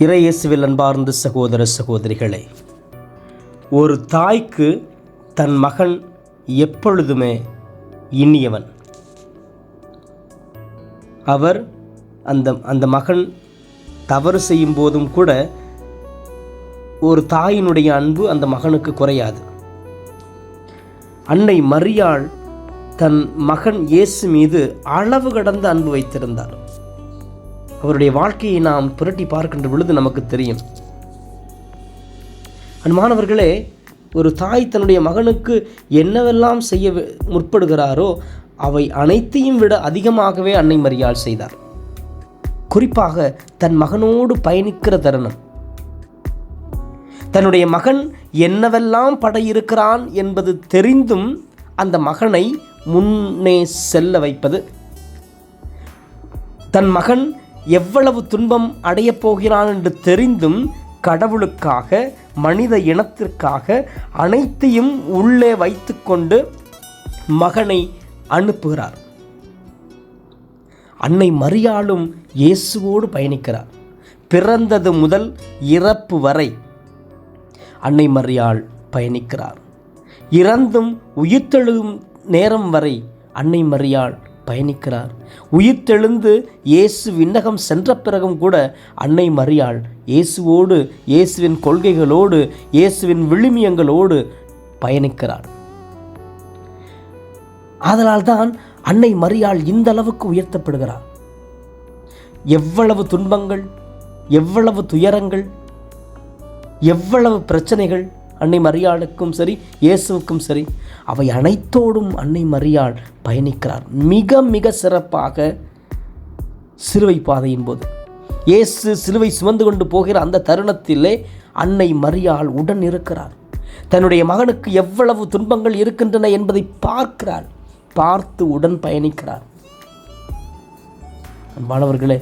இறையேசுவில் அன்பார்ந்த சகோதர சகோதரிகளே ஒரு தாய்க்கு தன் மகன் எப்பொழுதுமே இனியவன். அவர் அந்த அந்த மகன் தவறு செய்யும் போதும் கூட ஒரு தாயினுடைய அன்பு அந்த மகனுக்கு குறையாது. அன்னை மரியாள் தன் மகன் இயேசு மீது அளவு கடந்த அன்பு வைத்திருந்தார். அவருடைய வாழ்க்கையை நாம் புரட்டி பார்க்கின்ற பொழுது நமக்கு தெரியும். அன்பானவர்களே ஒரு தாய் தன்னுடைய மகனுக்கு என்னவெல்லாம் செய்ய முற்படுகிறாரோ அவை அனைத்தையும் விட அதிகமாகவே அன்னை மரியாள் செய்தார். குறிப்பாக தன் மகனோடு பயணிக்கிற தருணம். தன்னுடைய மகன் என்னவெல்லாம் படையிருக்கிறான் என்பது தெரிந்தும் அந்த மகனை முன்னே செல்ல வைப்பது. தன் மகன் எவ்வளவு துன்பம் அடையப் போகிறான் என்று தெரிந்தும் கடவுளுக்காக மனித இனத்திற்காக அனைத்தையும் உள்ளே வைத்துக்கொண்டு மகனை அனுப்புகிறார். அன்னை மரியாளும் இயேசுவோடு பயணிக்கிறார். பிறந்தது முதல் இறப்பு வரை அன்னை மரியாள் பயணிக்கிறார். இறந்தும் உயிர்த்தெழும் நேரம் வரை அன்னை மரியாள் பயணிக்கிறார். உயிர்த்தெழுந்து இயேசு விண்ணகம் சென்ற பிறகும் கூட அன்னை மரியாள் இயேசுவோடு இயேசுவின் கொள்கைகளோடு இயேசுவின் விழுமியங்களோடு பயணிக்கிறார். அதனால் தான் அன்னை மரியாள் இந்த அளவுக்கு உயர்த்தப்படுகிறார். எவ்வளவு துன்பங்கள் எவ்வளவு துயரங்கள் எவ்வளவு பிரச்சனைகள் அன்னை மரியாளுக்கும் சரி இயேசுவுக்கும் சரி அவை அனைத்தோடும் அன்னை மரியாள் பயணிக்கிறார். மிக மிக சிறப்பாக சிலுவை பாதையின் போது. இயேசு சிலுவை சுமந்து கொண்டு போகிற அந்த தருணத்திலே அன்னை மரியாள் உடன் இருக்கிறார். தன்னுடைய மகனுக்கு எவ்வளவு துன்பங்கள் இருக்கின்றன என்பதை பார்க்கிறாள். பார்த்து உடன் பயணிக்கிறார். அன்பானவர்களே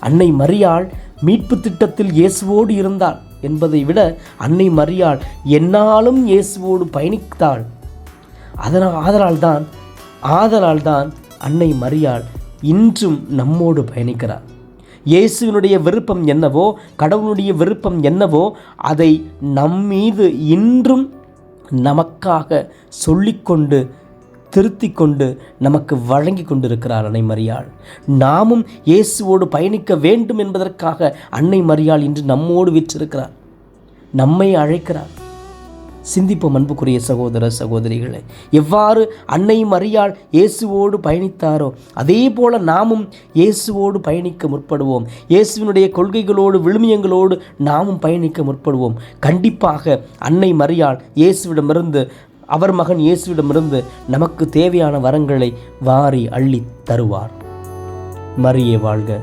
அன்னை மரியாள் மீட்பு திட்டத்தில் இயேசுவோடு இருந்தாள் என்பதை விட அன்னை மரியாள் என்னாலும் இயேசுவோடு பயணித்தாள். அதனால் ஆதலால்தான் ஆதலால்தான் அன்னை மரியாள் இன்றும் நம்மோடு பயணிக்கிறார். இயேசுவினுடைய விருப்பம் என்னவோ கடவுளுடைய விருப்பம் என்னவோ அதை நம்மீது இன்றும் நமக்காக சொல்லிக்கொண்டு திருத்தி கொண்டு நமக்கு வழங்கி கொண்டிருக்கிறார் அன்னை மரியாள். நாமும் இயேசுவோடு பயணிக்க வேண்டும் என்பதற்காக அன்னை மரியாள் இன்று நம்மோடு விற்றிருக்கிறார். நம்மை அழைக்கிறார். சிந்திப்போம் அன்புக்குரிய சகோதர சகோதரிகளை. எவ்வாறு அன்னை மரியாள் இயேசுவோடு பயணித்தாரோ அதே போல நாமும் இயேசுவோடு பயணிக்க முற்படுவோம். இயேசுவினுடைய கொள்கைகளோடு விழுமியங்களோடு நாமும் பயணிக்க முற்படுவோம். கண்டிப்பாக அன்னை மரியாள் இயேசுவிடமிருந்து அவர் மகன் இயேசுவிடமிருந்து நமக்கு தேவையான வரங்களை வாரி அள்ளி தருவார். மரியே வாழ்க.